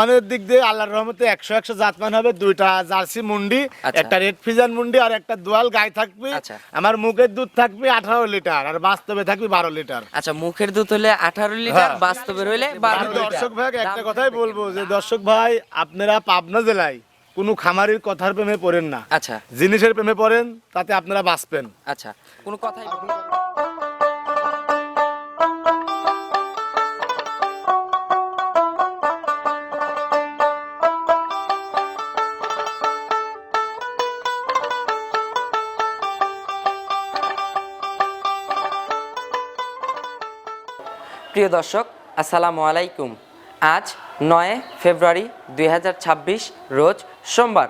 জাতমানের দিক দিয়ে আল্লাহর রহমতে একশো একশো জাতমান হবে দুইটা জার্সি মুন্ডি আচ্ছা। একটা রেড ফিজান মুন্ডি আর একটা দোয়াল গাই থাকবে। আচ্ছা। আমার মুখের দুধ থাকবে আঠারো লিটার আর বাস্তবে থাকবে বারো লিটার। আচ্ছা মুখের দুধ হলে আঠারো লিটার হ্যাঁ। বাস্তবে রইলে বারো দর্শক ভাই একটা কথাই বলব যে দর্শক ভাই আপনারা পাবনা জেলায় কোনো খামারির কথার প্রেমে পড়েন না। আচ্ছা। জিনিসের প্রেমে পড়েন তাতে আপনারা বাঁচবেন। আচ্ছা কোনো কথাই প্রিয় দর্শক, আসসালামু আলাইকুম। আজ নয় ফেব্রুয়ারি দুই হাজার ছাব্বিশ, রোজ সোমবার।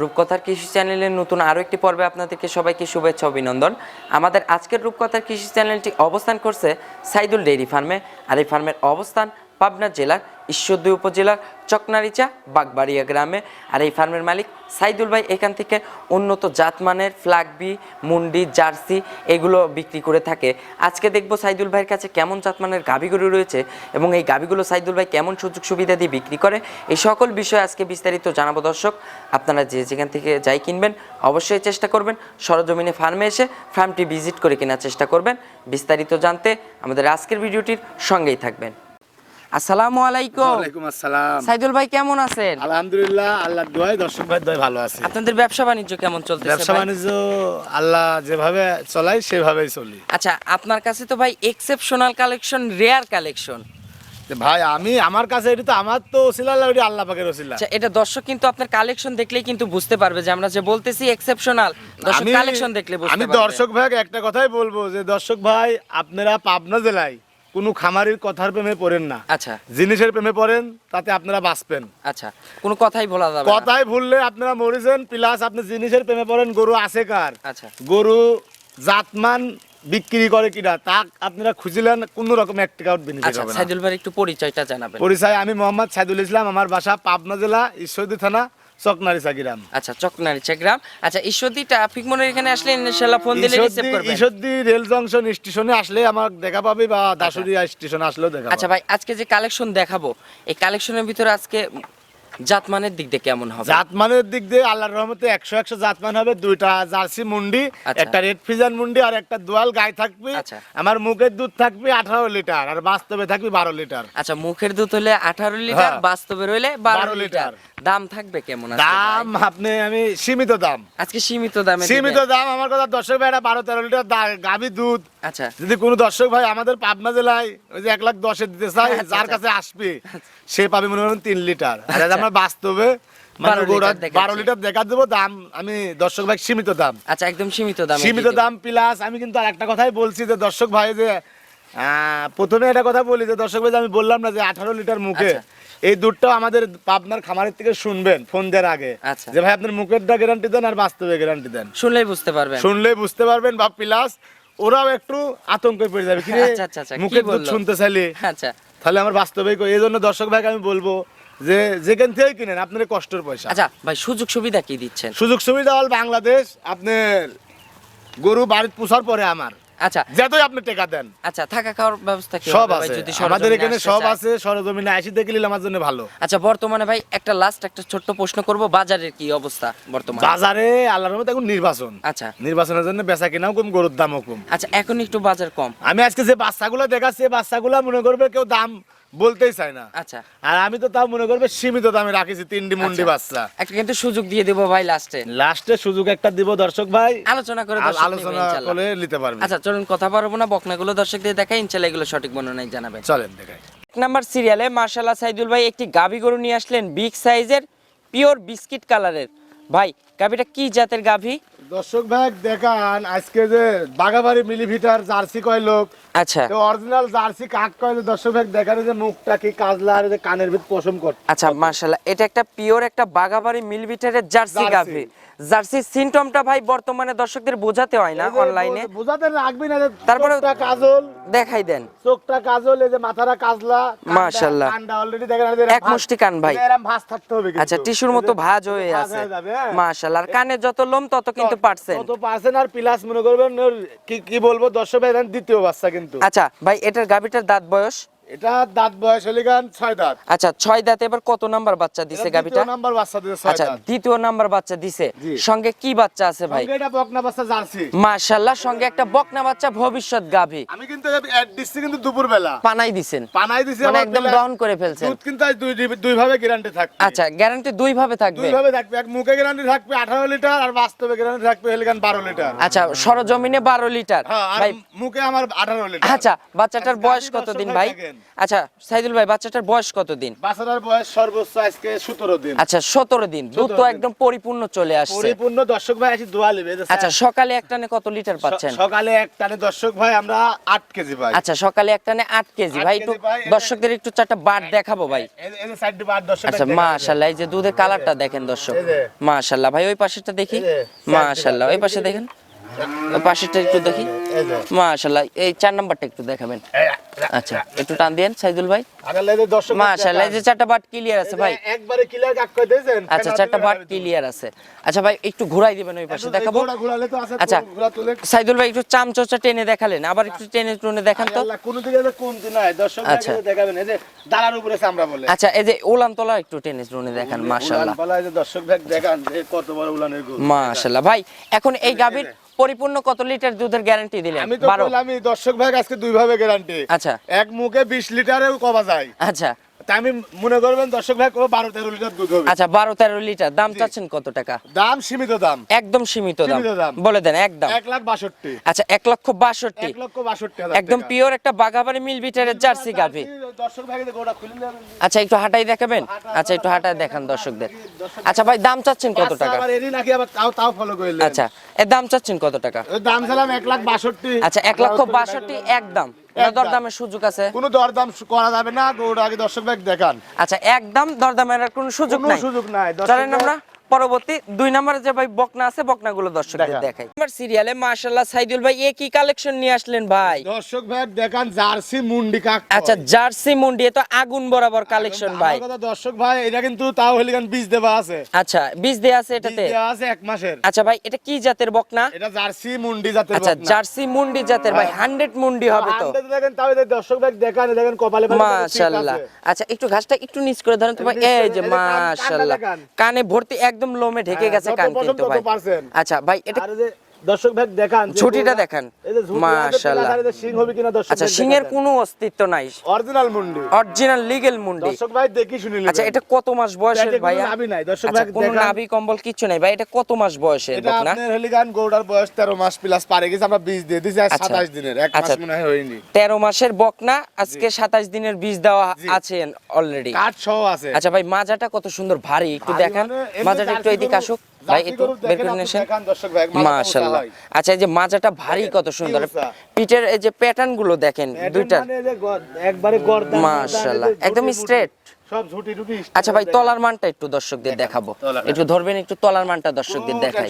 রূপকথার কৃষি চ্যানেলের নতুন আরও একটি পর্বে আপনাদেরকে সবাইকে শুভেচ্ছা, অভিনন্দন। আমাদের আজকের রূপকথার কৃষি চ্যানেলটি অবস্থান করছে সাইদুল ডেইরি ফার্মে। আর এই ফার্মের অবস্থান পাবনা জেলার ঈশ্বরদী উপজেলার চকনারিচা, বাগবাড়িয়া গ্রামে। আর এই ফার্মের মালিক সাইদুল ভাই, এখান থেকে উন্নত জাতমানের ফ্ল্যাগবি মুন্ডি, জার্সি এগুলো বিক্রি করে থাকে। আজকে দেখব সাইদুল ভাইয়ের কাছে কেমন জাতমানের গাভিগরু রয়েছে এবং এই গাভিগুলো সাইদুল ভাই কেমন সুযোগ সুবিধা দিয়ে বিক্রি করে, এই সকল বিষয়ে আজকে বিস্তারিত জানাব দর্শক। আপনারা যে যেখান থেকে যাই কিনবেন, অবশ্যই চেষ্টা করবেন। সরজমিনে ফার্মে এসে ফার্মটি ভিজিট করে কেনার চেষ্টা করবেন। বিস্তারিত জানতে আমাদের আজকের ভিডিওটির সঙ্গেই থাকবেন। আসসালামু আলাইকুম। ওয়ালাইকুম আসসালাম। সাইদুল ভাই কেমন আছেন? আলহামদুলিল্লাহ আল্লাহ দোয়াই দর্শক ভাই দোয়াই ভালো আছে। আপনাদের ব্যবসা বাণিজ্য কেমন চলতেছে ব্যবসা বাণিজ্য আল্লাহ যেভাবে চলাই সেভাবেই চলি। আচ্ছা আপনার কাছে তো ভাই এক্সেপশনাল কালেকশন রেয়ার কালেকশন ভাই আমি আমার কাছে এটা তো আমার তো ওসিলা ওটা আল্লাহ পাকের ওসিলা। আচ্ছা এটা দর্শক কিন্তু আপনার কালেকশন দেখলেই কিন্তু বুঝতে পারবে যে আমরা যে বলতেছি এক্সেপশনাল দর্শক কালেকশন দেখলে বুঝতে আমি দর্শক ভাই একটা কথাই বলব যে দর্শক ভাই আপনারা পাবনা জেলায় কোনো খামারির কথার প্রেমে পড়েন না। আচ্ছা। জিনিসের প্রেমে পড়েন তাতে আপনারা বাঁচবেন। আচ্ছা কোনো কথাই বলা যাবে কথাই ভুললে আপনারা মরেছেন প্লাস আপনি জিনিসের প্রেমে পড়েন গরু আছে কার? আচ্ছা। গরু জাতমান বিক্রি করে কিনা তা আপনারা খুঁজিলেন কোনো রকম এক টাকা বেনিফিট আচ্ছা হবে না। সাইদুল ভাই একটু পরিচয়টা জানাবেন। পরিচয় আমি মোহাম্মদ সাইদুল ইসলাম আমার বাসা পাবনা জেলা ঈশ্বরদী থানা চকনারি সাগিরাম আচ্ছা চকনারিচা গ্রাম আচ্ছা ঈশ্বরদী ট্রাফিক মোড়ের এখানে আসলে ইনশাআল্লাহ ফোন দিলে রিসিভ করবেন। ঈশ্বরদী রেল জংশন স্টেশনে আসলে আমার দেখা পাবে বা দাসুরিয়া স্টেশনে আসলেও দেখা আচ্ছা ভাই আজকে যে কালেকশন দেখাবো এই কালেকশনের ভিতরে আজকে জাতমানের দিক দিয়ে কেমন হবে জাতমানের দিক দিয়ে আল্লাহর রহমতে একশো একশো জাতমান হবে দুইটা জার্সি মুন্ডি আচ্ছা। একটা রেড ফিজান মুন্ডি আর একটা দোয়াল গাই থাকবে আচ্ছা। আমার মুখের দুধ থাকবে আঠারো লিটার আর বাস্তবে থাকবে বারো লিটার আচ্ছা মুখের দুধ হলে আঠারো লিটার হ্যাঁ। বাস্তবে রইলে বারো লিটার লিটার। দাম থাকবে কেমন দাম আপনি আমি সীমিত দাম আজকে সীমিত দামে সীমিত দাম আমার কথা দর্শক ভাইরা বারো তেরো লিটার গাভী দুধ আচ্ছা যদি কোনো দর্শক ভাই আমাদের পাবনা জেলায় ওই যে এক লাখ দশে দিতে চায় আচ্ছা, যার। কাছে আসবে সে পাবে মনে করেন তিন লিটার আর। আমার বাস্তবে মানে 12 গোড়া লিটার দেখাচ্ছে। বারো লিটার দেখা দেবো দাম আমি দর্শক ভাই সীমিত দাম। আচ্ছা একদম সীমিত দামে সীমিত দাম প্লাস আমি কিন্তু আর একটা কথাই বলছি যে দর্শক ভাই যে প্রথমে একটা কথা বলি যে দর্শক ভাই আমি বললাম না যে আঠারো লিটার মুখে আচ্ছা। এই দুধটাও আমাদের পাবনার খামারের থেকে শুনবেন ফোন দেওয়ার আগে। আচ্ছা। যে ভাই আপনার মুখেরটা গ্যারান্টি দেন আর বাস্তবে গ্যারান্টি দেন। শুনলেই বুঝতে পারবেন। শুনলে বুঝতে পারবেন বা প্লাস ওরাও একটু আতঙ্কে পড়ে যাবে। আচ্ছা, মুখের দুধ শুনতে চাইলে? আচ্ছা। তাহলে আমার বাস্তবে এই জন্য দর্শক ভাইকে আমি বলব যে যেখান থেকে কিনেন আপনার কষ্টের পয়সা। আচ্ছা ভাই সুযোগ সুবিধা কি দিচ্ছেন? সুযোগ সুবিধা হল বাংলাদেশ আপনার গরু বাড়িতে পোষার পরে আমার। আচ্ছা। যতই আপনি টাকা দেন। আচ্ছা থাকা খাওয়ার ব্যবস্থা কি সব আছে। যদি আমাদের এখানে সব আছে সরজমিনে আসি দেখে নিলে আমার জন্য ভালো। আচ্ছা বর্তমানে ভাই একটা লাস্ট একটা ছোট্ট প্রশ্ন করব বাজারের কি অবস্থা বর্তমানে? বাজারে আল্লাহর মতো এখন নির্বাচন। আচ্ছা। নির্বাচনের জন্য বেচা কিনাও কম গরুর দামও কম। আচ্ছা এখন একটু বাজার কম। আমি আজকে যে বাচ্চাগুলো দেখাচ্ছি বাচ্চাগুলো মনে করবে কেউ দাম বলতেই চাই না। আচ্ছা। আর আমি তো তাও মনে করবে সীমিত দামে রাখিছি তিনটি মুন্ডি আচ্ছা। বাচ্চা। একটা কিন্তু সুযোগ দিয়ে দেবো ভাই লাস্টে। লাস্টে সুযোগ একটা দিব দর্শক ভাই। আলোচনা করে আলোচনা করে নিতে পারবে। আচ্ছা চলুন কথা পারব না বকনাগুলো দর্শকদের দেখাই ইনশাল্লাহ এগুলো সঠিক বর্ণনাই জানাবেন। চলেন দেখাই। এক নাম্বার সিরিয়ালে মার্শাল্লাহ সাইদুল ভাই একটি গাবি গরু নিয়ে আসলেন বিগ সাইজের পিওর বিস্কিট কালারের। ভাই গাবিটা কি জাতের গাভি? দর্শক ভাই দেখান আজকে যে বাগাবাড়ি মিলিমিটার জার্সি কয় লোক? আচ্ছা। তো অরিজিনাল জার্সি কাক কয় যে দর্শক ভাই দেখান যে মুখটা কি কাজলা আর যে কানের ভিতর পশম কর আচ্ছা মার্শাল্লাহ এটা একটা পিওর একটা বাগাবাড়ি মিলিমিটারের জার্সি। গাভি। জার্সি সিনটমটা ভাই বর্তমানে দর্শকদের বোঝাতে হয় না অনলাইনে। বুঝাতে রাখবি না তারপরে- চোখটা কাজল। দেখাই দেন। চোখটা কাজল এই যে মাথাটা কাজলা। মাশাআল্লাহ। কানটা অলরেডি দেখেন এক মুষ্টি কান ভাই। এরম ভাঁজ থাকতে হবে আচ্ছা টিস্যুর মতো ভাঁজ হয়ে আছে। হয়ে। হ্যাঁ। আর কানে যত লোম তত কিন্তু পার্সেন্ট। আর প্লাস মনে করবেন কি কি বলব দর্শক ভাই দ্বিতীয় বাচ্চা কিন্তু। আচ্ছা ভাই এটার গাবিটার দাঁত বয়স? এটা দাঁত বয়স হলে গান ছয় দাঁত। আচ্ছা ছয় দাঁতে এবার কত নাম্বার বাচ্চা দিছে গাবিটা? নাম্বার বাচ্চা ছয় আচ্ছা দ্বিতীয় নাম্বার বাচ্চা দিছে। সঙ্গে কি বাচ্চা আছে ভাই? এটা বকনা বাচ্চা জার্সি। মাশাল্লাহ সঙ্গে একটা বকনা বাচ্চা ভবিষ্যৎ আমি কিন্তু অ্যাড দিচ্ছি কিন্তু দুপুর বেলা পানাই দিছেন। পানাই দিছি মানে একদম করে ফেলছেন। দুধ কিন্তু দুই দুই ভাবে গ্যারান্টি থাকবে। আচ্ছা গ্যারান্টি দুই ভাবে থাকবে? দুই ভাবে থাকবে। এক মুখে গ্যারান্টি থাকবে আঠারো লিটার আর বাস্তবে গ্যারান্টি থাকবে হেলিগান বারো লিটার। আচ্ছা সরজমিনে বারো লিটার। হ্যাঁ ভাই মুখে আমার আঠারো লিটার। আচ্ছা বাচ্চাটার বয়স কতদিন দর্শক ভাই। আচ্ছা সাইদুল ভাই বাচ্চাটার বয়স কতদিন? বাচ্চাটার বয়স সর্বোচ্চ আজকে সতেরো দিন। আচ্ছা সতেরো দিন। দুধ তো একদম পরিপূর্ণ চলে আসছে। পরিপূর্ণ দর্শক ভাই আছি দোয়া যে আচ্ছা সকালে একটানে কত লিটার পাচ্ছেন? সকালে এক টানে দর্শক ভাই আমরা আট কেজি পাই। আচ্ছা সকালে একটানে আট কেজি। ভাই একটু দর্শকদের একটু চারটা বাট দেখাবো ভাই। এই- এই যে সাইডে বার দর্শক আচ্ছা মাশাল্লাহ এই যে দুধের কালারটা দেখেন দর্শক। মাশাল্লাহ ভাই ওই পাশেরটা দেখি। মাশাল্লাহ ওই পাশে দেখেন। পাশেরটা একটু দেখি। মাশাল্লাহ এই চার নাম্বারটা একটু দেখাবেন। আচ্ছা একটু টান দিয়েন সাইদুল ভাই। মাশাল্লাহ এই যে চারটা বাট ক্লিয়ার আছে ভাই। একবারে ক্লিয়ার দিয়েছেন? আচ্ছা চারটা বাট ক্লিয়ার আছে। আচ্ছা ভাই একটু ঘুরাই দিবেন ওই পাশে দেখাবো? ঘোরালে তো আছে আচ্ছা। সাইদুল ভাই একটু চামচোচা টেনে দেখালেন আবার একটু টেনে টুনে দেখান তো। কোন দিকে যে কমতি নাই। দর্শক আচ্ছা। দেখাবেন এই যে দাঁড়ার উপরে বলে। আচ্ছা এই যে ওলান তোলা একটু টেনে টুনে দেখান মাশাল্লাহ। উলান পালায় যে দর্শক ভাই দেখান কত বড় উলানের গরু। মাশাল্লাহ। ভাই এখন এই গাভীর পরিপূর্ণ কত লিটার দুধের গ্যারান্টি দিলেন? আমি তো বারো। বললামই দর্শক ভাই আজকে দুই ভাবে গ্যারান্টি আচ্ছা। এক মুখে বিশ লিটারেও কমা যায়। আচ্ছা। আমি মনে করবেন দর্শক ভাই কোনো বারো তেরো লিটার দুধ হবে। আচ্ছা বারো তেরো লিটার। দাম চাচ্ছেন কত টাকা? দাম সীমিত দাম। একদম সীমিত দাম। বলে দেন একদম। এক লাখ বাষট্টি। আচ্ছা এক লক্ষ বাষট্টি। এক লক্ষ বাষট্টি একদম পিওর একটা বাগাবাড়ি মিল বিটারের জার্সি গাভী। আচ্ছা একটু হাঁটাই দেখাবেন? আচ্ছা একটু হাঁটাই দেখান দর্শকদের। আচ্ছা ভাই দাম চাচ্ছেন কত আচ্ছা, টাকা? আচ্ছা এর দাম চাচ্ছেন কত টাকা? দাম ছিলাম এক লাখ বাষট্টি। আচ্ছা এক লক্ষ বাষট্টি একদম। দরদামের সুযোগ আছে? কোনো দরদাম করা যাবে না গরুটা আগে দর্শক দেখান। আচ্ছা একদম দরদামের কোনো সুযোগ নাই? সুযোগ নাই। চলেন আমরা। পরবর্তী দুই নম্বরে যে ভাই বকনা আছে বকনাগুলো দর্শকদের দেখাই। আমার সিরিয়ালে মাশাআল্লাহ সাইদুল ভাই এ কি কালেকশন নিয়ে আসলেন ভাই? দর্শক ভাই দেখান জার্সি মুন্ডি কাক আচ্ছা জার্সি মুন্ডি তো আগুন বরাবর কালেকশন ভাই। কথা দর্শক ভাই এটা কিন্তু তাও হলে গান বীজ দেওয়া আছে। আচ্ছা বীজ দেয়া আছে এটাতে? আছে এক মাসের। আচ্ছা ভাই এটা কি জাতের বকনা? এটা জার্সি মুন্ডি জাতের আচ্ছা জার্সি মুন্ডি জাতের ভাই হান্ড্রেড মুন্ডি হবে তো। 100 দেখেন তাও দর্শক ভাই দেখান দেখেন কপালে মাশাআল্লাহ। আচ্ছা একটু ঘাসটা একটু নিচ করে ধরেন তো ভাই এই যে মাশাআল্লাহ। কানে ভর্তি একদম লোমে ঢেকে হ্যাঁ, গেছে কান কিন্তু ভাই। আচ্ছা ভাই এটা দর্শক ভাই দেখান গরুটা- দেখান। মাশাআল্লাহ। শিং হবে কিনা দর্শক আচ্ছা সিংয়ের কোনো অস্তিত্ব নাই। অরিজিনাল মুন্ডি। অরিজিনাল লিগেল মুন্ডি। দর্শক ভাই দেখি শুনি আচ্ছা এটা কত মাস বয়সের নাভি নাই, দর্শক আচ্ছা ভাই কোনো। নাভি কম্বল কিছু নাই। ভাই এটা কত মাস বয়সের এটা আপনার হলিগান গৌড়ার বয়স তেরো মাস প্লাস পারে গেছে আমরা বীজ দিয়ে দিয়েছি আজ আচ্ছা। দিনের। এক মাস আচ্ছা। মনে হয় হয়নি। তেরো মাসের বকনা আজকে সাতাশ দিনের বীজ দেওয়া। আছে অলরেডি কাঠ সহ আছে। আচ্ছা ভাই মাজাটা কত সুন্দর ভারী। একটু দেখান। মানে মাজাটা একটু এদিকে আসুক। ভাই একটু বের করে মাশাআল্লাহ আচ্ছা এই যে মাজাটা ভারী কত সুন্দর। পিঠের এই যে প্যাটার্নগুলো দেখেন দুইটা। মানে একবারে গর্দান মাশাআল্লাহ, একদম। মুটি, সব ঝুটি টুটি আচ্ছা ভাই তলার মানটা একটু দর্শকদের দেখাবো। একটু ধরবেন একটু তলার মানটা দর্শকদের দেখাই।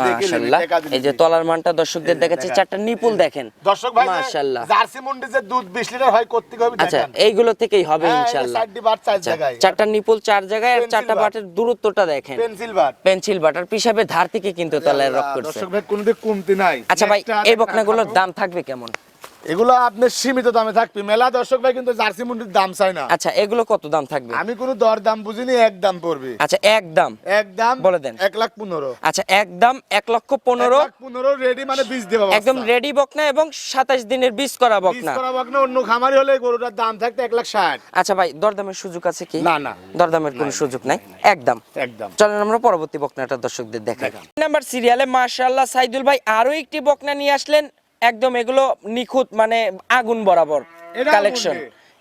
মাশাআল্লাহ এই যে তলার মানটা দর্শকদের দেখাচ্ছে। চারটা নিপুল দেখেন। দর্শক ভাই মাশাআল্লাহ জার্সি মুন্ডি যে দুধ 20 লিটার হয় করতে হবে আচ্ছা এইগুলো থেকেই হবে হ্যাঁ, ইনশাআল্লাহ দিয়ে বাট চার আচ্ছা, জায়গায়। চারটা নিপুল চার জায়গায় আর চারটা বাট। বাটের দূরত্বটা দেখেন। পেন্সিল বাট পেন্সিল বাটার পিসাবে ধার থেকে কিন্তু তলায় রক করছে। দর্শক ভাই কোনদিন কমতি নাই। আচ্ছা ভাই এই বকনাগুলোর দাম থাকবে কেমন? এগুলো আপনার সীমিত দামে থাকবে। মেলা দর্শক ভাই কিন্তু জার্সি মুন্ডির দাম চাই না। আচ্ছা এগুলো কত দাম থাকবে? আমি কোনো দর দাম বুঝিনি এক দাম পড়বে। আচ্ছা এক দাম। এক দাম বলে দেন। এক লাখ পনেরো। আচ্ছা এক দাম এক লক্ষ পনেরো। পনেরো রেডি মানে বীজ দেবো একদম রেডি বকনা এবং সাতাশ দিনের বীজ করা বকনা। করা বকনা অন্য খামারি হলে গরুটার দাম থাকতে এক লাখ ষাট। আচ্ছা ভাই দরদামের সুযোগ আছে কি? না না। দরদামের কোনো সুযোগ নাই একদম একদম চলেন আমরা পরবর্তী বকনাটা দর্শকদের দেখাই। নাম্বার সিরিয়ালে মাশাআল্লাহ সাইদুল ভাই আরও একটি বকনা নিয়ে আসলেন। একদম এগুলো নিখুঁত মানে আগুন বরাবর কালেকশন।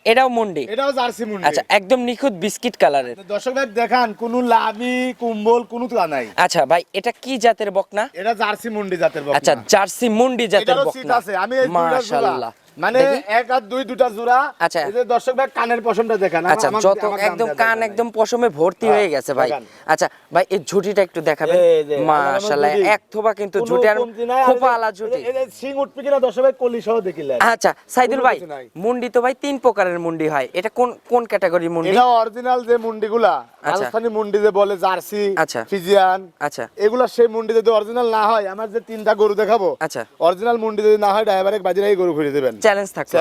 এটাও মুন্ডি। এটাও জার্সি মুন্ডি। আচ্ছা একদম নিখুঁত বিস্কিট কালারের। দর্শক ভাই দেখান কোন লাভি কুম্বল কোনো তুলা নাই। আচ্ছা ভাই এটা কি জাতের বকনা? এটা জার্সি মুন্ডি জাতের বকনা। আচ্ছা জার্সি মুন্ডি জাতের এটারও সিট বকনা। আছে। আমি এই মাশাআল্লাহ মানে এক আর দুই দুটা জোড়া। আচ্ছা। এই যে দর্শক ভাই কানের পশমটা দেখান। আচ্ছা যত একদম কান একদম পশমে ভর্তি হ্যাঁ, হয়ে গেছে ভাই। আচ্ছা ভাই এই ঝুটিটা একটু দেখাবেন। মাশাআল্লাহ এক কিন্তু ঝুটি আর খোপা আলা ঝুটি। সিং উঠবে কিনা দর্শক ভাই কলি সহ দেখিলেন। আচ্ছা সাইদুল ভাই মুন্ডি তো ভাই তিন প্রকারের মুন্ডি হয়। এটা কোন কোন ক্যাটাগরি মুন্ডি? এটা অরিজিনাল যে মুন্ডিগুলা আচ্ছা। রাজস্থানি মুন্ডি যে বলে জার্সি আচ্ছা। ফিজিয়ান আচ্ছা। এগুলা সেই মুন্ডি যদি অরিজিনাল না হয় আমার যে তিনটা গরু দেখাবো আচ্ছা। অরিজিনাল মুন্ডি যদি না হয় ড্রাইভারে বাজিরাই গরু ঘুরে দেবেন। চ্যালেঞ্জ থাকল।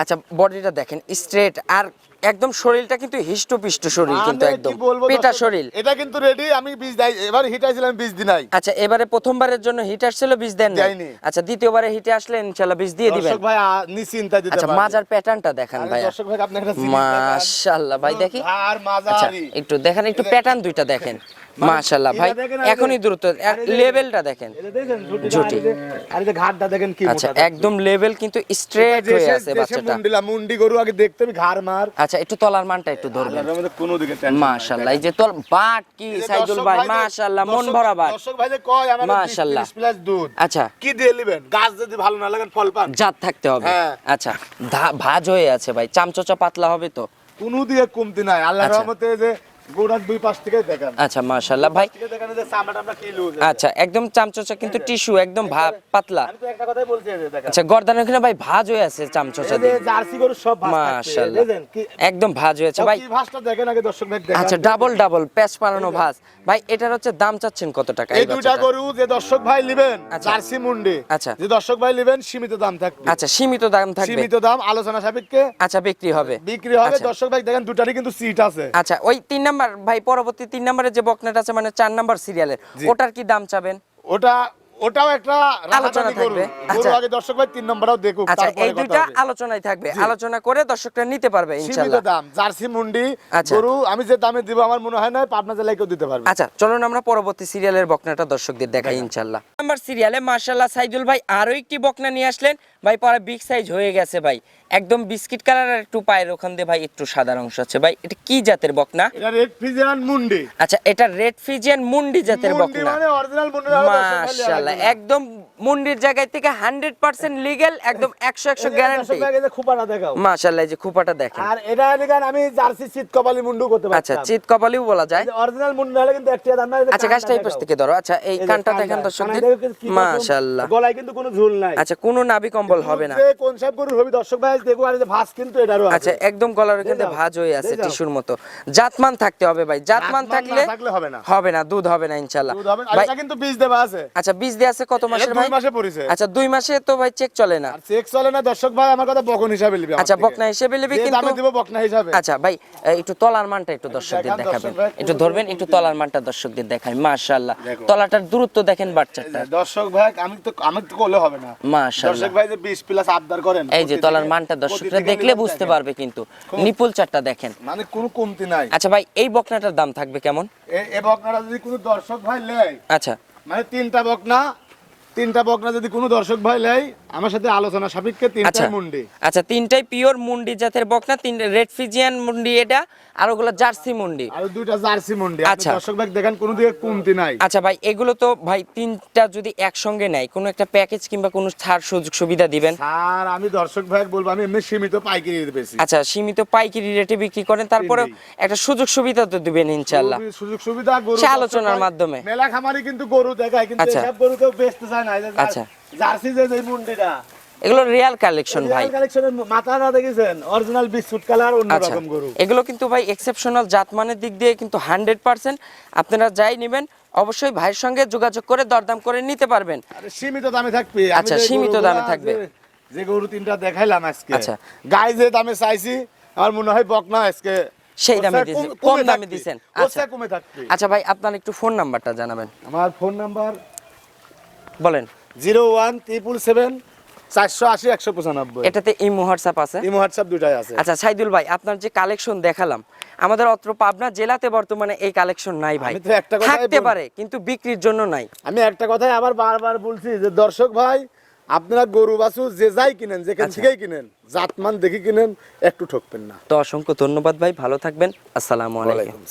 আচ্ছা বডিটা দেখেন স্ট্রেট আর একদম শরীরটা কিন্তু হিষ্টপিষ্ট শরীর কিন্তু একদম। পেটা শরীর। এটা কিন্তু রেডি আমি বীজ দেই এবার হিট আইছিলাম বীজ দি নাই। আচ্ছা এবারে প্রথমবারের জন্য হিট আসছিল বীজ দেন নাই? আচ্ছা দ্বিতীয়বারে হিটে আসলে ইনশাআল্লাহ বীজ দিয়ে দিবেন। দর্শক ভাই নিশ্চিন্তা দিতে আচ্ছা মাজার প্যাটার্নটা দেখান ভাইয়া। দর্শক ভাই আপনি একটা মাশাআল্লাহ ভাই দেখি। আর আচ্ছা মাজারি। একটু দেখেন একটু প্যাটার্ন দুইটা দেখেন। মাশাআল্লাহ ভাই এখনই দ্রুত লেভেলটা দেখেন ঝুটি। আর যে- ঘাটটা দেখেন কি আচ্ছা একদম লেভেল কিন্তু স্ট্রেট হয়ে আছে বাচ্চাটা। মুন্ডিলা, মুন্ডি গরু আগে দেখতে আমি ঘাড় মার। আচ্ছা একটু তলার মানটা একটু ধরবেন। কোনো দিকে মাশাআল্লাহ এই যে তোর বাট কি সাইদুল ভাই মাশাআল্লাহ মন ভরা বাট। দর্শক ভাই যে কয় আমার মাশাআল্লাহ। প্লাস দুধ। আচ্ছা। কি দিয়ে নেবেন? গাছ যদি ভালো না লাগেন ফল পান। জাত থাকতে হবে। হ্যাঁ। আচ্ছা ভাজ হয়ে আছে ভাই চামচোচা পাতলা হবে তো। কোনো দিয়ে কমতি নাই। আল্লাহর আচ্ছা। রহমতে যে গোড়ার দুই পাশ থেকে দেখেন। আচ্ছা মাশাআল্লাহ। ভাই থেকে যে চামড়াটা আমরা কি লুজ। আচ্ছা একদম চামচোচা কিন্তু টিস্যু একদম পাতলা। আমি তো একটা কথাই বলছি যে দেখেন। আচ্ছা গর্দানের ওখানে ভাই ভাজ হয়ে আছে চামচোচা দিয়ে। জার্সি গরু সব ভাঁজ মাশাআল্লাহ। একদম ভাজ হয়েছে তাও ভাই কি ভাঁজটা দেখেন আগে দর্শক ভাই দেখেন। আচ্ছা ডাবল ডাবল প্যাচ পালানো ভাজ। ভাই এটার হচ্ছে দাম চাচ্ছেন কত টাকা এই দুইটা গরু যে দর্শক ভাই নেবেন আচ্ছা। জার্সি মুন্ডি। আচ্ছা। যে দর্শক ভাই নেবেন সীমিত দাম থাকবে। আচ্ছা সীমিত দাম থাকবে। সীমিত দাম আলোচনা সাপেক্ষে। আচ্ছা বিক্রি হবে। বিক্রি হবে। দর্শক ভাই দেখেন দুটারই কিন্তু সিট আছে। আচ্ছা ওই তিন নাম্বার ভাই পরবর্তী তিন নাম্বারের যে বকনাটা আছে মানে চার নাম্বার সিরিয়ালের ওটার কি দাম চাবেন? ওটা ওটাও একটা আলোচনা থাকবে। আচ্ছা। আগে দর্শক ভাই তিন নম্বরও দেখুক আচ্ছা এই দুইটা আলোচনায় থাকবে। আলোচনা করে দর্শকরা নিতে পারবে ইনশাআল্লাহ দাম জার্সি মুন্ডি আচ্ছা। গরু আমি যে দামে দিব আমার মনে হয় না পাবনা জেলায় কেউ দিতে পারবে। আচ্ছা চলুন আমরা পরবর্তী সিরিয়ালের বকনাটা দর্শকদের দেখাই ইনশাল্লাহ। নাম্বার সিরিয়ালে মার্শাল্লাহ সাইদুল ভাই আরও একটি বকনা নিয়ে আসলেন। ভাই পরে বিগ সাইজ হয়ে গেছে ভাই। একদম বিস্কিট কালার আর একটু পায়ের ওখান দিয়ে ভাই একটু সাদা অংশ আছে। ভাই এটা কি জাতের বকনা? এটা রেড ফ্রিজিয়ান মুন্ডি। আচ্ছা এটা রেড ফিজিয়ান মুন্ডি জাতের বকনা। মানে অরিজিনাল মুন্ডি মাশাআল্লাহ। একদম মুন্ডির জায়গায় থেকে হান্ড্রেড পার্সেন্ট লিগেল একদম একশো একশো গ্যারান্টি খুপাটা দেখাও। মাশাআল্লাহ এই যে খুপাটা দেখেন। আর এটা আমি জার্সি চিত কপালি মুন্ডু করতে আচ্ছা চিত কপালিও বলা যায়। অরিজিনাল মুন্ডি হলে কিন্তু একটা দাম না আচ্ছা কানটা গাছটা এই পাশ থেকে ধরো। আচ্ছা এই কানটা দেখেন দর্শকদের। কিন্তু মাশাআল্লাহ। গলায় কিন্তু কোনো ঝুল নাই। আচ্ছা কোনো নাভি কম্বল হবে না। কোন হবে দর্শক ভাই দেখো আর যে ভাঁজ কিন্তু এটারও আছে। আচ্ছা একদম গলার যাও, ভাঁজ হয়ে আছে টিস্যুর মতো। জাতমান থাকতে হবে ভাই জাতমান থাকলে হবে না। হবে না দুধ হবে না ইনশাআল্লাহ। ভাই কিন্তু বীজ দেওয়া আছে। আচ্ছা বীজ দিয়ে আছে কত মাসের দুই ভাই? মাসে পড়েছে। আচ্ছা দুই মাসে তো ভাই চেক চলে না। চেক চলে না দর্শক ভাই আমার কথা বকন হিসাবে নিবে আচ্ছা বকনা হিসেবে নেবে কিন্তু দামে দিব বকনা হিসাবে। আচ্ছা ভাই এই একটু তলার মানটা একটু দর্শকদের দেখাবেন। একটু ধরবেন একটু তলার মানটা দর্শকদের দেখাই মাশাআল্লাহ। তলাটার দূরত্ব দেখেন বাচ্চাটা দর্শক ভাই আমি তো আমি তো করলে হবে না। মাশাআল্লাহ। দর্শক ভাই যে 20 প্লাস আবদার করেন এই যে তলার মানটা দর্শকরা দেখলে বুঝতে পারবে কিন্তু। নিপুল চারটা দেখেন। মানে কোনো কমতি নাই। আচ্ছা ভাই এই বকনাটার দাম থাকবে কেমন? এ- এ বকনাটা যদি কোনো দর্শক ভাই লেয় আচ্ছা। মানে তিনটা বকনা তিনটা বকনা যদি কোনো দর্শক ভাই লেয় আমার সাথে আলোচনা সাপেক্ষে আচ্ছা তিনটা মুন্ডি। আচ্ছা তিনটাই পিওর মুন্ডি জাতের বকনা তিনটা রেড ফিজিয়ান মুন্ডি এটা আর ওগুলো জার্সি মুন্ডি। আর দুইটা জার্সি মুন্ডি। আচ্ছা। দর্শক ভাই দেখেন কোনো দিকে কমতি নাই। আচ্ছা ভাই এগুলো তো ভাই তিনটা যদি একসঙ্গে নেয় কোনো একটা প্যাকেজ কিংবা কোনো ছাড় সুযোগ সুবিধা দিবেন? স্যার আমি দর্শক ভাই বলব আমি এমনি সীমিত পাইকারি দিতে পেরেছি আচ্ছা সীমিত পাইকারি রেটে বিক্রি করেন তারপরে একটা সুযোগ সুবিধা তো দিবেন ইনশাল্লাহ সুযোগ সুবিধা গরু আলোচনার মাধ্যমে। মেলা খামারি কিন্তু গরু দেখায় কিন্তু আচ্ছা। গরু কেউ বেচতে চায় না। আচ্ছা। জার্সি যে যে মুন্ডিটা। এগুলো রিয়াল কালেকশন ভাই। রিয়াল কালেকশনের মাথাটা দেখেছেন? অরিজিনাল বিস্কুট কালার আচ্ছা। অন্যরকম গরু। এগুলো কিন্তু ভাই এক্সেপশনাল জাতমানের দিক দিয়ে কিন্তু হান্ড্রেড পার্সেন্ট আপনারা যাই নেবেন অবশ্যই ভাইয়ের সঙ্গে যোগাযোগ করে দরদাম করে নিতে পারবেন। আরে সীমিত দামে থাকবে। আচ্ছা, সীমিত দামে থাকবে। যে- গরু তিনটা দেখাইলাম আজকে। আচ্ছা। গাই যে দামে চাইছি আমার মনে হয় বকনা আজকে। সেই দামে দিয়েছেন, কম- দামে। দিয়েছেন। আচ্ছা। কমে থাকবে। আচ্ছা ভাই আপনার একটু ফোন নাম্বারটা জানাবেন। আমার ফোন নাম্বার বলেন। জিরো ওয়ান ট্রিপল সেভেন চারশো আশি একশো পঁচানব্বই। এটাতে ইমো হোয়াটসঅ্যাপ আছে? ইমো হোয়াটসঅ্যাপ দুটাই আছে। আচ্ছা সাইদুল ভাই আপনার যে কালেকশন দেখালাম আমাদের অত্র পাবনা জেলাতে বর্তমানে এই কালেকশন নাই ভাই। আমি তো একটা কথাই থাকতে পারে কিন্তু বিক্রির জন্য নাই। আমি একটা কথাই আবার বারবার বলছি যে দর্শক ভাই আপনারা গরু বাছু যে যাই কিনেন যেখান আচ্ছা। থেকেই কিনেন জাতমান দেখে কিনেন একটু ঠকবেন না। তো অসংখ্য ধন্যবাদ ভাই ভালো থাকবেন। আসসালামু আলাইকুম।